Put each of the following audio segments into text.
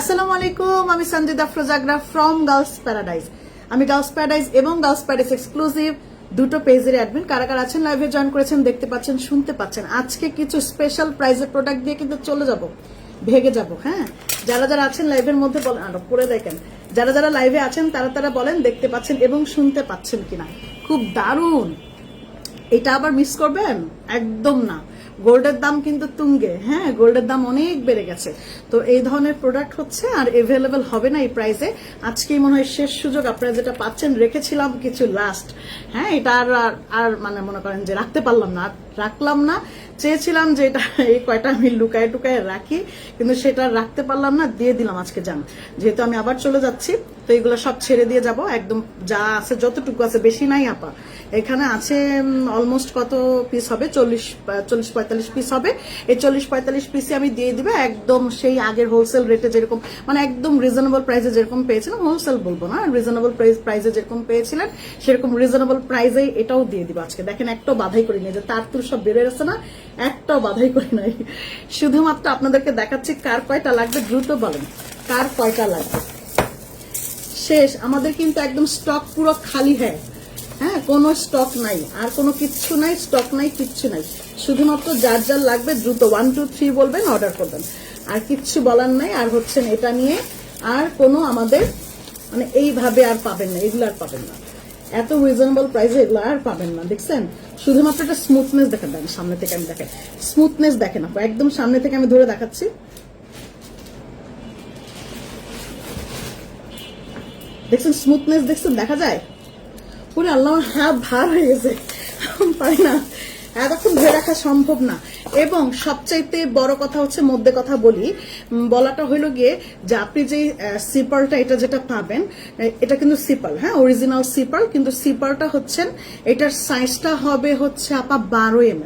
আসসালামু আলাইকুম, আমি সঞ্জিদা ফ্রোজাগ্রা ফ্রম গার্লস প্যারাডাইজ আমি গার্লস প্যারাডাইজ এবং গার্লস প্যারাডাইজ এক্সক্লুসিভ দুটো পেজের অ্যাডমিন কারা কারা আছেন? লাইভে জয়েন করেছেন, দেখতে পাচ্ছেন, শুনতে পাচ্ছেন। আজকে কিছু স্পেশাল প্রাইজের প্রোডাক্ট দিয়ে কিন্তু চলে যাব, ভেগে যাব হ্যাঁ? যারা যারা আছেন লাইভের মধ্যে বলেন, আরও পড়ে দেখেন। যারা যারা লাইভে আছেন, তারা তারা বলেন, দেখতে পাচ্ছেন এবং শুনতে পাচ্ছেন কিনা। খুব দারুণ! এটা আবার মিস করবেন? একদম না। গোল্ডের দাম কিন্তু তুঙ্গে হ্যাঁ গোল্ডের দাম অনেক বেড়ে গেছে। তো এই ধরনের প্রোডাক্ট হচ্ছে আর এভেলেবেল হবে না এই প্রাইসে আজকেই মনে হয় শেষ সুযোগ, আপনারা যেটা পাচ্ছেন, রেখেছিলাম কিছু লাস্ট হ্যাঁ এটা আর, আর- মানে মনে করেন যে রাখতে পারলাম না। রাখলাম না। চেয়েছিলাম যে এটা এই কয়টা আমি লুকায় টুকায় রাখি, কিন্তু সেটা রাখতে পারলাম না, দিয়ে দিলাম আজকে যান যেহেতু আমি আবার চলে যাচ্ছি, তো এগুলো সব ছেড়ে দিয়ে যাব। একদম যা আছে, যতটুকু আছে, বেশি নাই আপা। এখানে আছে অলমোস্ট কত পিস হবে? চল্লিশ চল্লিশ পঁয়তাল্লিশ পিস হবে। এই চল্লিশ পঁয়তাল্লিশ পিসে আমি দিয়ে দিবে। একদম সেই আগের হোলসেল রেটে যেরকম মানে একদম রিজনেবল প্রাইসে যেরকম পেয়েছিলাম হোলসেল বলব না রিজনেবল প্রাইস প্রাইসে যেরকম পেয়েছিলেন, সেরকম রিজনেবল প্রাইসে এটাও দিয়ে দিব আজকে। দেখেন একটাও বাধাই করি নাই যে তার তুর সব বেড়ে গেছে না? একটাও বাধাই করি নাই। শুধুমাত্র আপনাদেরকে দেখাচ্ছি কার কয়টা লাগবে, দ্রুত বলেন। কার কয়টা লাগবে? শেষ। আমাদের কিন্তু একদম স্টক পুরো খালি হ্যাঁ। হ্যাঁ কোনো স্টক নাই। আর কোনো কিচ্ছু নাই স্টক নাই, কিচ্ছু নাই। শুধুমাত্র যার যার লাগবে, দ্রুত ওয়ান টু থ্রি বলবেন অর্ডার করবেন। আর কিচ্ছু বলার নাই, আর হচ্ছেন এটা নিয়ে আর কোনো আমাদের মানে এইভাবে আর পাবেন না, এগুলো আর পাবেন না। এত রিজনেবল প্রাইসে এগুলো আর পাবেন না, দেখছেন? শুধুমাত্র একটা স্মুথনেস দেখেন দেখেন, সামনে থেকে আমি দেখেন। স্মুথনেস দেখেন আপু, একদম সামনে থেকে আমি ধরে দেখাচ্ছি। দেখছেন স্মুথনেস দেখছেন, দেখা যায়? পুরো আল্লাহ হ্যাঁ হাত ভার হয়ে গেছে। পারি না। এতক্ষণ ধরে রাখা সম্ভব না। এবং সবচাইতে বড় কথা হচ্ছে, মধ্যে কথা বলি বলাটা হইল গিয়ে যে আপনি যে সিপালটা, এটা যেটা পাবেন এটা কিন্তু সিপাল হ্যাঁ অরিজিনাল সিপাল, কিন্তু সিপালটা হচ্ছেন, এটার সাইজটা হবে হচ্ছে আপা বারো এম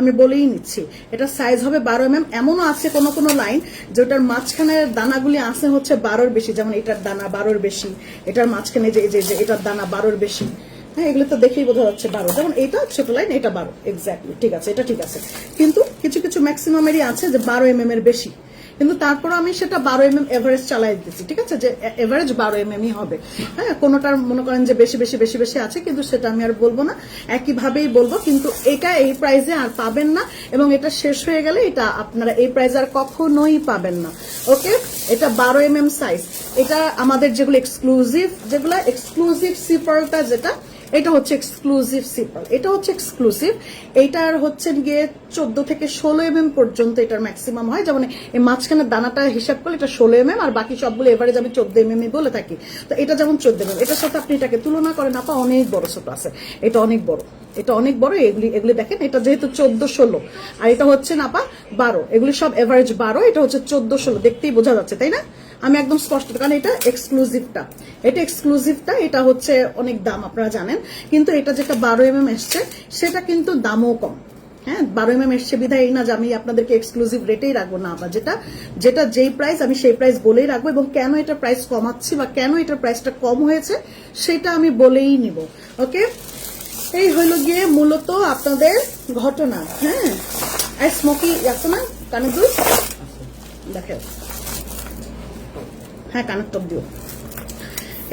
আমি বলেই নিচ্ছি, এটা সাইজ হবে বারো এম এমনও আছে কোনো কোনো লাইন যেটার মাঝখানের দানাগুলি আছে হচ্ছে বারোর বেশি, যেমন এটার দানা বারোর বেশি, এটার মাঝখানে যে যে যে, এটার দানা বারোর বেশি। হ্যাঁ এগুলো তো দেখেই বোঝা যাচ্ছে বারো। যেমন এটা ছোট লাইন এটা বারো। এক্স্যাক্টলি ঠিক আছে, এটা ঠিক আছে। কিন্তু কিছু কিছু ম্যাক্সিমামেরই আছে যে বারো এম এর বেশি। কিন্তু তারপর আমি সেটা বারো এম এম এভারেজ চালাই দিচ্ছি ঠিক আছে? যে এভারেজ বারো এম এমই হবে। হ্যাঁ কোনোটার মনে করেন যে বেশি বেশি বেশি বেশি আছে, কিন্তু সেটা আমি আর বলব না। একইভাবেই বলব, কিন্তু এটা এই প্রাইজে আর পাবেন না, এবং এটা শেষ হয়ে গেলে এটা আপনারা এই প্রাইজে আর কখনোই পাবেন না। ওকে? এটা বারো এম এম সাইজ এটা আমাদের যেগুলো এক্সক্লুসিভ যেগুলো এক্সক্লুসিভ সিপারটা যেটা এটা হচ্ছে এক্সক্লুসিভ সিপাল এটা হচ্ছে এক্সক্লুসিভ এইটার হচ্ছে গিয়ে চোদ্দ থেকে ষোলো এম পর্যন্ত এটার ম্যাক্সিমাম হয়। যেমন এই মাঝখানে দানাটা হিসাব করলে এটা ষোলো এম আর বাকি সবগুলো এভারেজ আমি চোদ্দ এম বলে থাকি। তো এটা যেমন চোদ্দ এম এটার সাথে আপনি এটাকে তুলনা করেন, আপা, অনেক বড় ছোট আছে। এটা অনেক বড়। এটা অনেক বড়, এগুলি এগুলি দেখেন, এটা যেহেতু চোদ্দ, ষোলো। আর এটা হচ্ছে না, আপা, বারো। এগুলি সব এভারেজ বারো, এটা হচ্ছে চোদ্দ, ষোলো। দেখতেই বোঝা যাচ্ছে, তাই না? আমি একদম স্পষ্ট, কারণ এটা এক্সক্লুসিভটা এটা এক্সক্লুসিভটা এটা হচ্ছে অনেক দাম, আপনারা জানেন। কিন্তু এটা যেটা বারো এম এম এসছে, সেটা কিন্তু দামও কম। হ্যাঁ বারো এম এম এসছে, বিধায় এই না যে আমি আপনাদেরকে এক্সক্লুসিভ রেটেই রাখব না আবার যেটা যেটা যেই প্রাইস আমি সেই প্রাইস বলেই রাখব, এবং কেন এটা প্রাইস কমাচ্ছি, বা কেন এটার প্রাইসটা কম হয়েছে, সেটা আমি বলেই নিব। ওকে? এই হইল গিয়ে মূলত আপনাদের ঘটনা। হ্যাঁ? স্মোকি আছে না? কানের দুধ দেখেন হ্যাঁ কানের টপ দিও।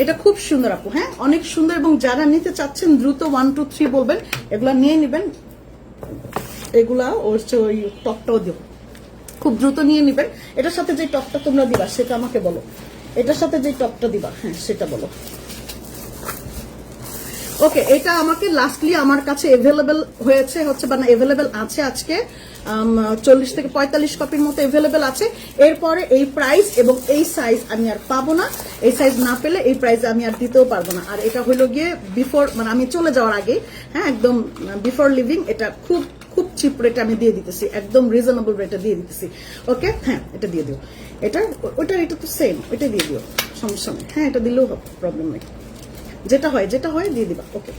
এটা খুব সুন্দর আপু হ্যাঁ? অনেক সুন্দর এবং যারা নিতে চাচ্ছেন, দ্রুত ওয়ান টু থ্রি বলবেন, এগুলা নিয়ে নেবেন। এগুলা ওই টপটাও দিও। খুব দ্রুত নিয়ে নেবেন। এটার সাথে যে টপটা তোমরা দিবা, সেটা আমাকে বলো। এটার সাথে যে টপটা দিবা হ্যাঁ সেটা বলো। ওকে এটা আমাকে লাস্টলি আমার কাছে এভেলেবেল হয়েছে, হচ্ছে বা না এভেলেবেল আছে আজকে চল্লিশ থেকে পঁয়তাল্লিশ কপির মতো এভেলেবেল আছে। এরপরে এই প্রাইস এবং এই সাইজ আমি আর পাবো না। এই সাইজ না পেলে এই প্রাইস আমি আর দিতেও পারব না। আর এটা হলো গিয়ে বিফোর মানে আমি চলে যাওয়ার আগে হ্যাঁ একদম বিফোর লিভিং এটা খুব খুব চিপ রেটে আমি দিয়ে দিতেছি। একদম রিজনেবল রেটে দিয়ে দিতেছি। ওকে হ্যাঁ এটা দিয়ে দিও। এটা ওটা এটা তো সেম ওইটা দিয়ে দিও। সমস্যা নেই। হ্যাঁ এটা দিলেও প্রবলেম নেই। যেটা হয় যেটা হয় দিয়ে দিবা। ওকে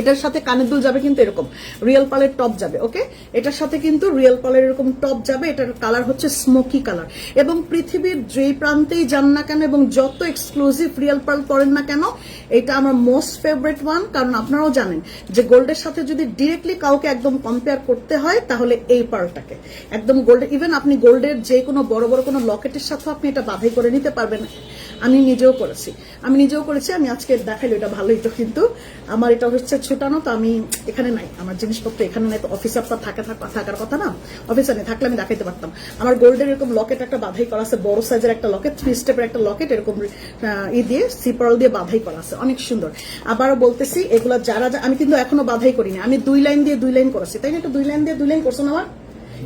এটার সাথে কানের দুল যাবে কিন্তু এরকম। রিয়েল পালের টপ যাবে ওকে এটার সাথে কিন্তু রিয়েল পালের এরকম টপ যাবে, এটার কালার হচ্ছে স্মোকি কালার এবং পৃথিবীর যেই প্রান্তেই যান না কেন এবং যত এক্সক্লুসিভ রিয়েল পার্ল পরেন না কেন, এটা আমার মোস্ট ফেভারিট ওয়ান কারণ আপনারাও জানেন যে গোল্ডের সাথে যদি ডিরেক্টলি কাউকে একদম কম্পেয়ার করতে হয়, তাহলে এই পার্লটাকে একদম গোল্ডের ইভেন আপনি গোল্ডের যে কোনো বড় বড় কোনো লকেটের সাথেও আপনি এটা বাধাই করে নিতে পারবেন। আমি নিজেও করেছি। আমি নিজেও করেছি, আমি আজকে দেখাইলো, এটা ভালোই তো কিন্তু। আমার এটা হচ্ছে ছোটানো, তো আমি এখানে নাই। আমার জিনিসপত্র এখানে নাই, তো অফিসে আপনার থাকে থাকার কথা না। অফিসে নেই, থাকলে আমি দেখাইতে পারতাম। আমার গোল্ডের এরকম লকেট একটা বাধাই করা আছে, বড় সাইজের একটা লকেট থ্রি স্টেপের একটা লকেট এরকম ই দিয়ে সিপারল দিয়ে বাধাই করা আছে। অনেক সুন্দর। আবারও বলতেছি, এগুলো যারা আমি কিন্তু এখনও বাধাই করিনি। আমি দুই লাইন দিয়ে দুই লাইন করেছি। তাই না এটা দুই লাইন দিয়ে দুই লাইন করছ না আমার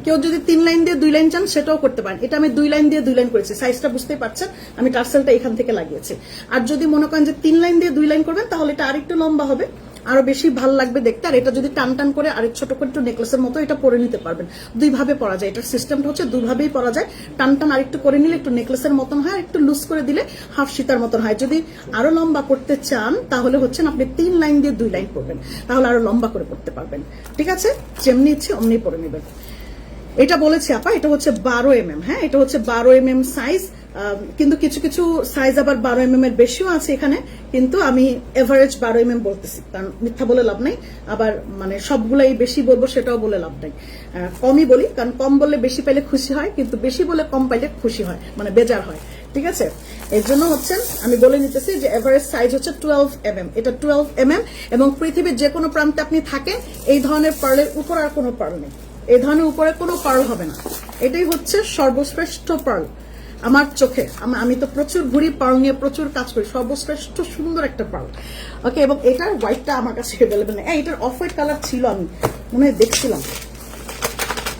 কেউ যদি তিন লাইন দিয়ে দুই লাইন চান, সেটাও করতে পারেন। এটা আমি দুই লাইন দিয়ে দুই লাইন করেছি। সাইজটা বুঝতেই পারছেন, আমি টার্সেলটা এখান থেকে লাগিয়েছি। আর যদি মনে করেন যে তিন লাইন দিয়ে দুই লাইন করবেন, তাহলে এটা আরেকটু লম্বা হবে। আরও বেশি ভালো লাগবে দেখতে, আর এটা যদি টান টান করে আরেক ছোট করে একটু নেকলেসের মতো এটা পরে নিতে পারবেন। দুইভাবে পরা যায়। এটার সিস্টেমটা হচ্ছে দুইভাবেই পরা যায়। টান টান আরেকটু করে নিলে একটু নেকলেসের মতন হয় আর একটু লুজ করে দিলে হাফ সীতার মতন হয়। যদি আরও লম্বা করতে চান, তাহলে হচ্ছেন আপনি তিন লাইন দিয়ে দুই লাইন করবেন। তাহলে আরও লম্বা করে করতে পারবেন। ঠিক আছে? যেমনি ইচ্ছে অমনি পরে নেবেন। এটা বলেছি আপা, এটা হচ্ছে বারো এম হ্যাঁ? এটা হচ্ছে বারো এম সাইজ কিন্তু কিছু কিছু সাইজ আবার বারো এম এর বেশিও আছে এখানে, কিন্তু আমি এভারেজ বারো এম এম বলতেছি, কারণ মিথ্যা বলে লাভ নাই। আবার মানে সবগুলাই বেশি বলব সেটাও বলে লাভ নাই। কমই বলি, কারণ কম বললে বেশি পাইলে খুশি হয়, কিন্তু বেশি বলে কম পাইলে খুশি হয় মানে বেজার হয়, ঠিক আছে? এর জন্য হচ্ছেন, আমি বলে নিতেছি যে এভারেজ সাইজ হচ্ছে টুয়েলভ এম এম এটা টুয়েলভ এম এম এবং পৃথিবীর যে কোনো প্রান্তে আপনি থাকেন, এই ধরনের পার্লের উপর আর কোনো পার্ল নেই। এই ধরনের উপরে কোনো পার্ল হবে না। এটাই হচ্ছে সর্বশ্রেষ্ঠ পার্ল আমার চোখে। আমি তো প্রচুর ঘুরি, পার্ল নিয়ে প্রচুর কাজ করি। সর্বশ্রেষ্ঠ সুন্দর একটা পার্ল। ওকে এবং এটার হোয়াইটটা আমার কাছে অ্যাভেলেবেল নেই। এটার অফ হোয়াইট কালার ছিল আমি। মনে হয় দেখছিলাম।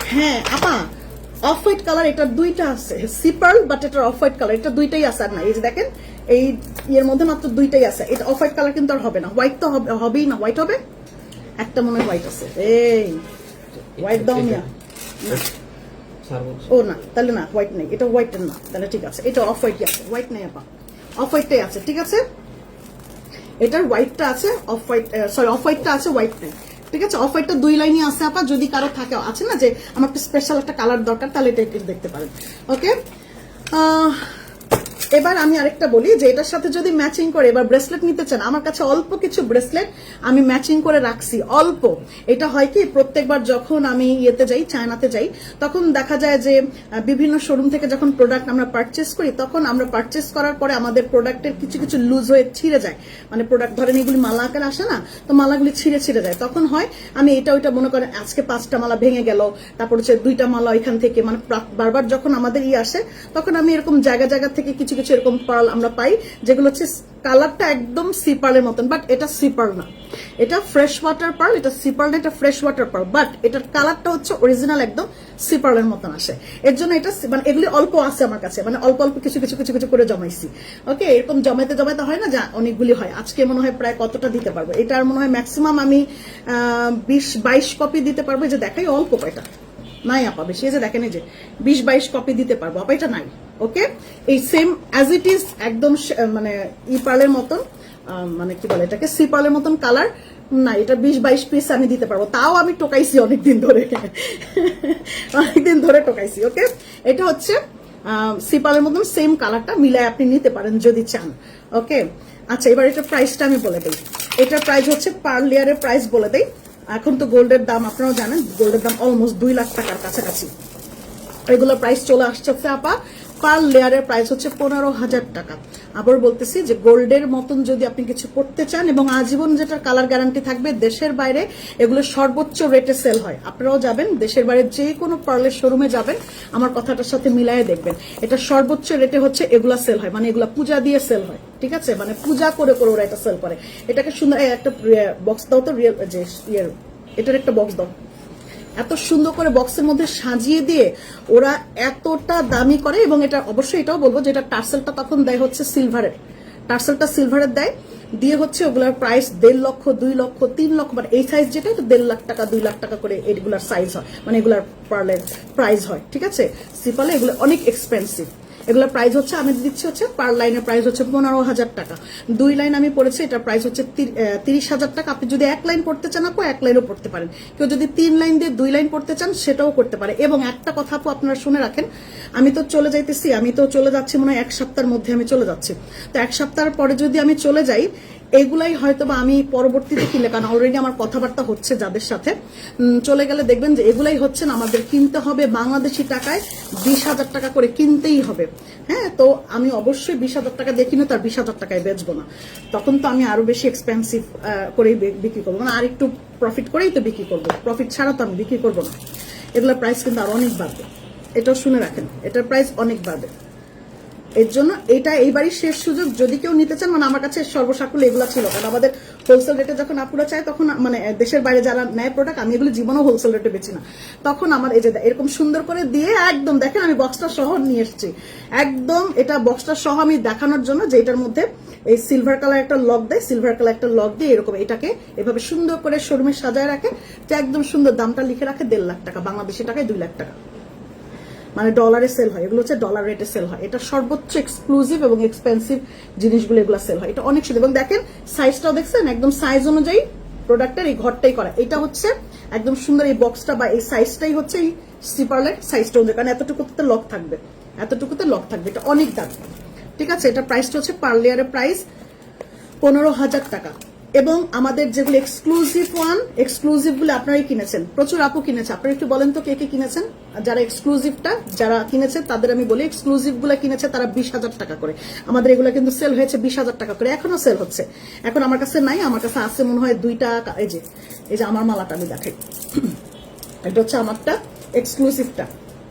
হ্যাঁ আপা অফ হোয়াইট কালার এটা দুইটা আছে। সিপার্ল বাট এটার অফ হোয়াইট কালার এটা দুইটাই আছে আর না। এই যে দেখেন, এই ইয়ের মধ্যে মাত্র দুইটাই আছে। এটা অফ হোয়াইট কালার কিন্তু আর হবে না। হোয়াইট তো হবে- হবেই না। হোয়াইট হবে? একটা মনে হয় হোয়াইট আছে। এই। হোয়াইট দাও মিয়া ও না তাহলে না হোয়াইট নেই এটা হোয়াইটের না তাহলে ঠিক আছে এটা অফ হোয়াইটই আছে হোয়াইট নেই আপা অফ হোয়াইটটাই আছে ঠিক আছে এটার হোয়াইটটা আছে অফ হোয়াইট সরি অফ হোয়াইটটা আছে হোয়াইট নেই ঠিক আছে অফ হোয়াইটটা দুই লাইনই আছে আপা যদি কারও থাকে আছে না যে আমার একটা স্পেশাল একটা কালার দরকার তাহলে এটা দেখতে পারেন। ওকে এবার আমি আরেকটা বলি যে এটার সাথে যদি ম্যাচিং করে, এবার ব্রেসলেট নিতে চান, আমার কাছে অল্প কিছু ব্রেসলেট আমি ম্যাচিং করে রাখছি, অল্প। এটা হয় কি, প্রত্যেকবার যখন আমি ইয়েতে যাই, চায়নাতে যাই, তখন দেখা যায় যে বিভিন্ন শোরুম থেকে যখন প্রোডাক্ট আমরা পারচেস করি, তখন আমরা পারচেস করার পরে আমাদের প্রোডাক্টের কিছু কিছু লুজ হয়ে ছিঁড়ে যায়। মানে প্রোডাক্ট ধরেন এগুলি মালা আকারে আসে না, তো মালাগুলি ছিঁড়ে ছিঁড়ে যায়। তখন হয়, আমি এটা ওইটা মনে করেন, আজকে পাঁচটা মালা ভেঙে গেল, তারপর হচ্ছে দুইটা মালা এখান থেকে মানে বারবার যখন আমাদের ই আসে, তখন আমি এরকম জায়গা জায়গা থেকে কিছু কিছু এরকম পার্ল আমরা পাই, যেগুলো হচ্ছে কালারটা একদম সি পার্লের মতন বাট এটা সি পার্ল না। এটা ফ্রেশ ওয়াটার পার্ল এটা সি পার্ল না, এটা ফ্রেশ ওয়াটার পার্ল বাট এটার কালারটা হচ্ছে অরিজিনাল একদম সি পার্লের মতন আসে। এর জন্য এটা মানে এগুলি অল্প আছে আমার কাছে মানে অল্প অল্প কিছু কিছু কিছু কিছু করে জমাইছি। ওকে এরকম জমাইতে জমাইতে হয় না যা অনেকগুলি হয়। আজকে মনে হয় প্রায় কতটা দিতে পারব? এটার মনে হয় ম্যাক্সিমাম আমি বিশ, বাইশ কপি দিতে পারব। যে দেখাই অল্প কয়টা? নাই আপা, বেশি যে দেখেন এই যে, বিশ, বাইশ কপি দিতে পারব। আপা, এটা নাই। ওকে এই সেম অ্যাজ ইট ইজ একদম মানে ই পার্লের মতন মানে কি বলে এটাকে, সি পার্লের মতন কালার না, এটা বিশ বাইশ পিস আমি দিতে পারব। তাও আমি টোকাইছি অনেকদিন ধরে। অনেকদিন ধরে টোকাইছি ওকে এটা হচ্ছে সিপালের মতন সেম কালারটা মিলায় আপনি নিতে পারেন যদি চান ওকে আচ্ছা এবার এটার প্রাইসটা আমি বলে দিই। এটার প্রাইস হচ্ছে পার লেয়ারের প্রাইস বলে দেই। এখন তো গোল্ডের দাম, আপনারাও জানেন গোল্ডের দাম অলমোস্ট দুই লাখ টাকার কাছাকাছি। এগুলোর প্রাইস চলে আসছে আপা পার লেয়ারের প্রাইস হচ্ছে পনেরো হাজার টাকা। আবার বলতেছি যে গোল্ডের মতন যদি আপনি কিছু করতে চান এবং আজীবন যেটা কালার গ্যারান্টি থাকবে, দেশের বাইরে এগুলো সর্বোচ্চ রেটে সেল হয়। আপনারাও যাবেন, দেশের বাইরে যে কোনো পার্লের শোরুমে যাবেন, আমার কথাটার সাথে মিলায়ে দেখবেন। এটা সর্বোচ্চ রেটে হচ্ছে এগুলা সেল হয় মানে এগুলা পূজা দিয়ে সেল হয়, ঠিক আছে? মানে পূজা করে করে ওরা এটা সেল করে। এটাকে সুন্দর একটা বক্স দাও তো রিয়েল যে, ইয়ের, এটার একটা বক্স দাও। এত সুন্দর করে বক্সের মধ্যে সাজিয়ে দিয়ে ওরা এতটা দামি করে, এবং এটা অবশ্যই এটাও বলব যে এটা টার্সেলটা তখন দেয় হচ্ছে সিলভারের। টার্সেলটা সিলভারের দেয়, দিয়ে হচ্ছে ওগুলোর প্রাইস দেড় লক্ষ, দুই লক্ষ, তিন লক্ষ মানে এই সাইজ যেটা, এটা দেড় লাখ টাকা, দুই লাখ টাকা করে এগুলার সাইজ হয় মানে এগুলার পার্লের প্রাইস হয়, ঠিক আছে? সিপালে এগুলো অনেক এক্সপেন্সিভ এগুলোর প্রাইস হচ্ছে, আমি দিচ্ছি হচ্ছে পার লাইনের প্রাইস হচ্ছে পনেরো হাজার টাকা। দুই লাইন আমি পড়েছি, এটার প্রাইস হচ্ছে তিরিশ হাজার টাকা। আপনি যদি এক লাইন পড়তে চান আপু, এক লাইনও পড়তে পারেন। কেউ যদি তিন লাইন দিয়ে দুই লাইন পড়তে চান, সেটাও করতে পারে। এবং একটা কথা আপু, আপনারা শুনে রাখেন, আমি তো চলে যাইতেছি, আমি তো চলে যাচ্ছি মনে হয় এক সপ্তাহের মধ্যে আমি চলে যাচ্ছি। তো এক সপ্তাহের পরে যদি আমি চলে যাই এগুলাই হয়তো বা আমি পরবর্তীতে কিনলে, কারণ অলরেডি আমার কথাবার্তা হচ্ছে যাদের সাথে চলে গেলে দেখবেন যে এগুলাই হচ্ছে না, আমাদের কিনতে হবে বাংলাদেশি টাকায় বিশ হাজার টাকা করে কিনতেই হবে। হ্যাঁ তো আমি অবশ্যই বিশ হাজার টাকা দিয়ে কিনে তার বিশ হাজার টাকায় বেচবো না। তখন তো আমি আরও বেশি এক্সপেন্সিভ করেই বিক্রি করব। মানে আর একটু প্রফিট করেই তো বিক্রি করব। প্রফিট ছাড়া তো আমি বিক্রি করব না। এগুলোর প্রাইস কিন্তু আরও অনেক বাড়বে। এটাও শুনে রাখেন, এটার প্রাইস অনেক বাড়বে। এর জন্য এটা এইবারই শেষ সুযোগ। যদি কেউ নিতে চান মানে আমার কাছে সর্বসাকুল এগুলো ছিল। কারণ আমাদের হোলসেল রেটে যখন আপুরা চায়, তখন মানে দেশের বাইরে যারা নেয় প্রোডাক্ট আমি এগুলো জীবনেও হোলসেল রেটে বেছি না। তখন আমার এই যে, এরকম সুন্দর করে দিয়ে একদম, দেখেন আমি বক্সটা সহ নিয়ে এসেছি। একদম এটা বক্সটা সহ আমি দেখানোর জন্য যে এটার মধ্যে এই সিলভার কালার একটা লক দেয় সিলভার কালার একটা লক দিয়ে এরকম এটাকে এভাবে সুন্দর করে শোরুমে সাজায় রাখে। যে একদম সুন্দর দামটা লিখে রাখে দেড় লাখ টাকা, বাংলাদেশি টাকায় দুই লাখ টাকা। মানে ডলারে সেল হয়। এগুলো হচ্ছে ডলার রেটে সেল হয়। এটা সর্বোচ্চ এক্সক্লুসিভ এবং এক্সপেন্সিভ জিনিসগুলো এগুলো সেল হয়। এটা অনেক সুন্দর। এবং দেখেন সাইজটাও দেখছেন? একদম সাইজ অনুযায়ী প্রোডাক্টের এই ঘরটাই করা। এটা হচ্ছে একদম সুন্দর এই বক্সটা বা এই সাইজটাই হচ্ছে এই স্লিপারলের সাইজটা অনুযায়ী। কারণ এতটুকুতে লক থাকবে। এতটুকুতে লক থাকবে। এটা অনেক দাম। ঠিক আছে? এটা প্রাইসটা হচ্ছে পার লেয়ারের প্রাইস পনেরো হাজার টাকা। এবং আমাদের যেগুলো এক্সক্লুসিভ ওয়ান এক্সক্লুসিভগুলো আপনারাই কিনেছেন। প্রচুর আপু কিনেছে। আপনারা একটু বলেন তো কে কে কিনেছেন? যারা এক্সক্লুসিভটা যারা কিনেছে, তাদের আমি বলি এক্সক্লুসিভগুলো কিনেছে তারা বিশ হাজার টাকা করে। আমাদের এগুলো কিন্তু সেল হয়েছে বিশ হাজার টাকা করে। এখনও সেল হচ্ছে। এখন আমার কাছে নাই, আমার কাছে আছে মনে হয় দুইটা এই যে এই যে আমার মালাটা আমি দেখাই। এটা হচ্ছে আমারটা এক্সক্লুসিভটা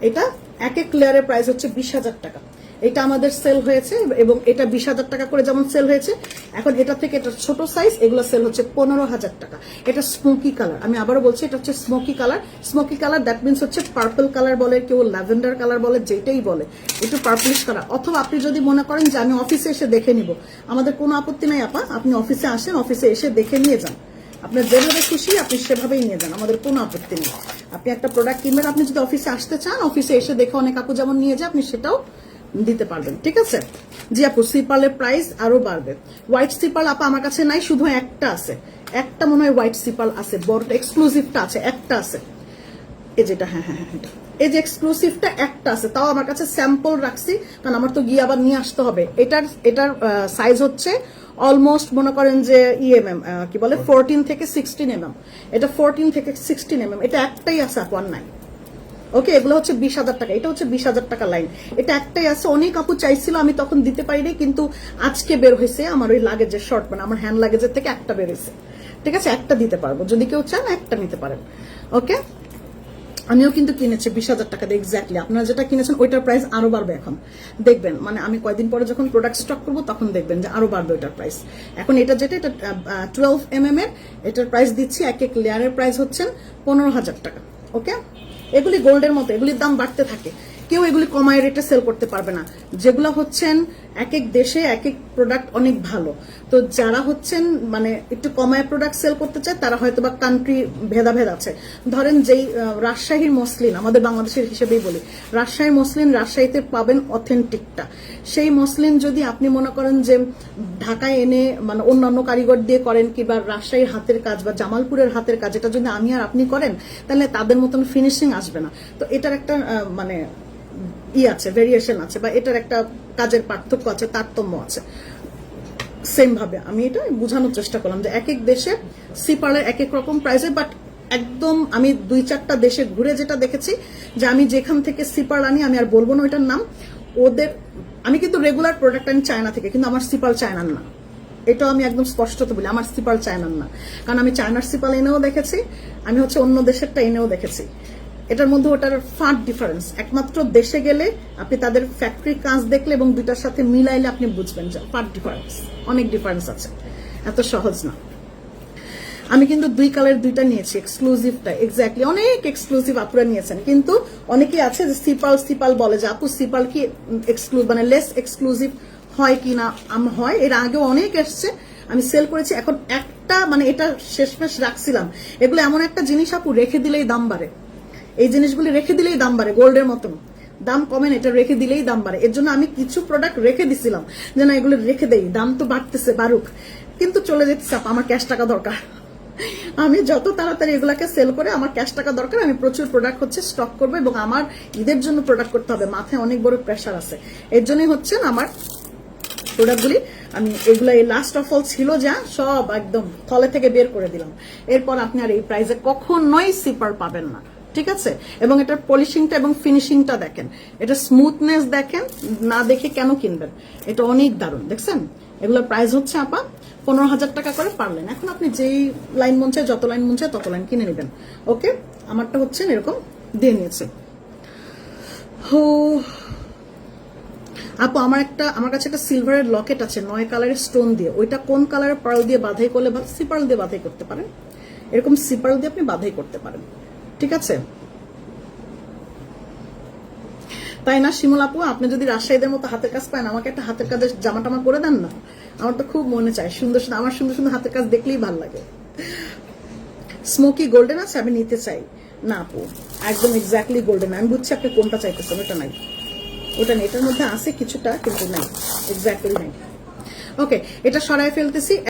এটা এক এক লেয়ারের প্রাইস হচ্ছে বিশ হাজার টাকা। এটা আমাদের সেল হয়েছে এবং এটা বিশ হাজার টাকা করে যেমন সেল হয়েছে, এখন এটা থেকে এটা ছোট সাইজ এগুলো সেল হচ্ছে পনেরো হাজার টাকা। এটা স্মোকি কালার আমি আবারও বলছি, এটা হচ্ছে smoky colour smoky colour that means হচ্ছে পার্পল কালার বলে, কেউ ল্যাভেন্ডার কালার বলে, যেটাই বলে, একটু পার্পলিশ কালার অথবা আপনি যদি মনে করেন যে আমি অফিসে এসে দেখে নিব, আমাদের কোনো আপত্তি নাই আপা, আপনি অফিসে আসেন অফিসে এসে দেখে নিয়ে যান। আপনার যেভাবে খুশি, আপনি সেভাবেই নিয়ে যান, আমাদের কোনো আপত্তি নেই। আপনি একটা প্রোডাক্ট কিনবেন, আপনি যদি অফিসে আসতে চান অফিসে এসে দেখে অনেক আপু যেমন নিয়ে যায়, আপনি সেটাও দিতে পারবেন, ঠিক আছে? জি আপু, সিপালের প্রাইস আরও বাড়বে। হোয়াইট সিপাল আপা আমার কাছে নাই, শুধু একটা আছে। একটা মনে হয় হোয়াইট সিপাল আছে, বড়টা এক্সক্লুসিভটা আছে, একটা আছে। এই যেটা হ্যাঁ হ্যাঁ হ্যাঁ এটা। এই যে এক্সক্লুসিভটা একটা আছে, তাও আমার কাছে স্যাম্পল রাখছি, কারণ আমার তো গিয়ে আবার নিয়ে আসতে হবে। এটার এটার সাইজ হচ্ছে অলমোস্ট মনে করেন যে ইএমএম কি বলে ফোরটিন থেকে সিক্সটিন এমএম এটা ফোরটিন থেকে সিক্সটিন এমএম এটা একটাই আছে ওয়ান নাইন ওকে, এগুলো হচ্ছে বিশ হাজার টাকা, এটা হচ্ছে বিশ হাজার টাকা লাইন এটা একটাই আছে, অনেক আপু চাইছিল, আমি তখন দিতে পারিনি, কিন্তু আজকে বের হয়েছে আমার ওই লাগেজের শর্ট মানে আমার হ্যান্ড লাগেজের থেকে একটা বের হয়েছে। ঠিক আছে, একটা দিতে পারব, যদি কেউ চান একটা নিতে পারেন। ওকে? আমিও কিন্তু কিনেছি, বিশ হাজার টাকা দিয়ে এক্স্যাক্টলি আপনারা যেটা কিনেছেন, ওইটার প্রাইস আরও বাড়বে এখন। দেখবেন মানে আমি কয়দিন পরে যখন প্রোডাক্ট স্টক করব, তখন দেখবেন যে আরও বাড়বে ওইটার প্রাইস এখন এটা যেটা, এটা টুয়েলভ এম এম এর, এটার প্রাইস দিচ্ছি, এক এক লেয়ারের প্রাইস হচ্ছেন পনেরো হাজার টাকা। ওকে? এগুলি গোল্ডের মতো, এগুলির দাম বাড়তে থাকে। কেউ এগুলি কমায় রেটে সেল করতে পারবে না। যেগুলো হচ্ছেন এক এক দেশে এক এক প্রোডাক্ট অনেক ভালো। তো যারা হচ্ছেন মানে একটু কমায় প্রোডাক্ট সেল করতে চায়, তারা হয়তো বা কান্ট্রি ভেদাভেদ আছে। ধরেন যেই রাজশাহীর মসলিন, আমাদের বাংলাদেশের হিসেবেই বলি। রাজশাহীর মসলিন রাজশাহীতে পাবেন অথেন্টিকটা সেই মসলিন যদি আপনি মনে করেন যে ঢাকায় এনে মানে অন্যান্য কারিগর দিয়ে করেন, কিংবা রাজশাহীর হাতের কাজ বা জামালপুরের হাতের কাজ, এটা যদি আমি আর আপনি করেন, তাহলে তাদের মতন ফিনিশিং আসবে না। তো এটার একটা মানে ই আছে ভেরিয়েশন আছে বা এটার একটা কাজের পার্থক্য আছে, তারতম্য আছে। সেম ভাবে, আমি এটা বোঝানোর চেষ্টা করলাম যে এক এক দেশে সিপারের এক এক রকম প্রাইসে বাট একদম আমি দুই চারটা দেশে ঘুরে যেটা দেখেছি যে আমি যেখান থেকে সিপার আনি, আমি আর বলব না ওইটার নাম, ওদের, আমি কিন্তু রেগুলার প্রোডাক্ট আনি চায়না থেকে, কিন্তু আমার সিপাল চায়নার না। এটাও আমি একদম স্পষ্টত বলি, আমার সিপাল চায়নার না। কারণ আমি চায়নার সিপাল এনেও দেখেছি, আমি হচ্ছে অন্য দেশেরটা এনেও দেখেছি। এটার মধ্যে ওটার ফাঁট ডিফারেন্স একমাত্র দেশে গেলে আপনি তাদের ফ্যাক্টরি কাজ দেখলে এবং দুইটার সাথে মিলাইলে আপনি বুঝবেন যে ফাঁট ডিফারেন্স অনেক ডিফারেন্স আছে। এত সহজ না। আমি কিন্তু দুই কালার দুইটা নিয়েছি এক্সক্লুসিভটা এক্স্যাক্টলি অনেক এক্সক্লুসিভ আপুরা নিয়েছেন, কিন্তু অনেকেই আছে যে সিপাল সিপাল বলে যে, আপু সিপাল কি এক্সক্লুসিভ মানে লেস এক্সক্লুসিভ হয় কি না? আম, হয়। এর আগেও অনেক এসছে। আমি সেল করেছি, এখন একটা মানে এটা শেষমেশ রাখছিলাম। এগুলো এমন একটা জিনিস আপু, রেখে দিলেই দাম বাড়ে। এই জিনিসগুলি রেখে দিলেই দাম বাড়ে, গোল্ডের মতন। দাম কমে না, এটা রেখে দিলেই দাম বাড়ে। এর জন্য আমি কিছু প্রোডাক্ট রেখে দিছিলাম যে না এগুলো রেখে দেই। দাম তো বাড়তেছে, বাড়ুক। কিন্তু চলে যেতেছে আমার ক্যাশ টাকা দরকার। আমি যত তাড়াতাড়ি এগুলাকে সেল করে আমার ক্যাশ টাকা দরকার, আমি প্রচুর প্রোডাক্ট হচ্ছে স্টক করব এবং আমার ঈদের জন্য প্রোডাক্ট করতে হবে। মাথায় অনেক বড় প্রেশার আছে। এর জন্যই হচ্ছে আমার প্রোডাক্টগুলি আমি এগুলো এই লাস্ট অফ অল ছিল যা, সব একদম থলে থেকে বের করে দিলাম। এরপর আপনি আর এই প্রাইসে কখনোই সিপার পাবেন না। ঠিক আছে? এবং এটার পলিশিংটা এবং ফিনিশিংটা দেখেন। এটা স্মুথনেস দেখেন, না দেখে কেন কিনবেন? এটা অনেক দারুণ, দেখছেন? এগুলোর প্রাইস হচ্ছে আপা পনেরো হাজার টাকা করে পারলেন এখন আপনি যেই লাইন মন যত লাইন মন চায়, তত লাইন কিনে নেবেন। ওকে? আমারটা হচ্ছে এরকম, দিয়ে নিয়েছে। হো, আপু, আমার একটা, আমার কাছে একটা সিলভারের লকেট আছে, নয় কালারের স্টোন দিয়ে। ওইটা কোন কালারের পার্ল দিয়ে বাধাই করলে বা সিপার্ল দিয়ে বাধাই করতে পারেন? এরকম সিপার্ল দিয়ে আপনি বাধাই করতে পারেন। ঠিক আছে? তাই না, শিমুল আপু? আপনি যদি রাজশাহীদের মতো হাতের কাজ পান আমাকে একটা হাতের কাজের জামা টামা করে দেন না? আমার তো খুব মনে চায় সুন্দর সুন্দর, আমার সুন্দর সুন্দর হাতের কাজ দেখলেই ভালো লাগে। স্মোকি গোল্ডেন আছে, আমি নিতে চাই। না আপু, একদম এক্স্যাক্টলি গোল্ডেন আমি বুঝছি আপনি কোনটা চাইতেছেন, ওটা নাই। ওটা নেই এটার মধ্যে আছে কিছুটা, কিন্তু নাই এক্স্যাক্টলি নাই। ওকে এটা সরাই ফেলতেছি।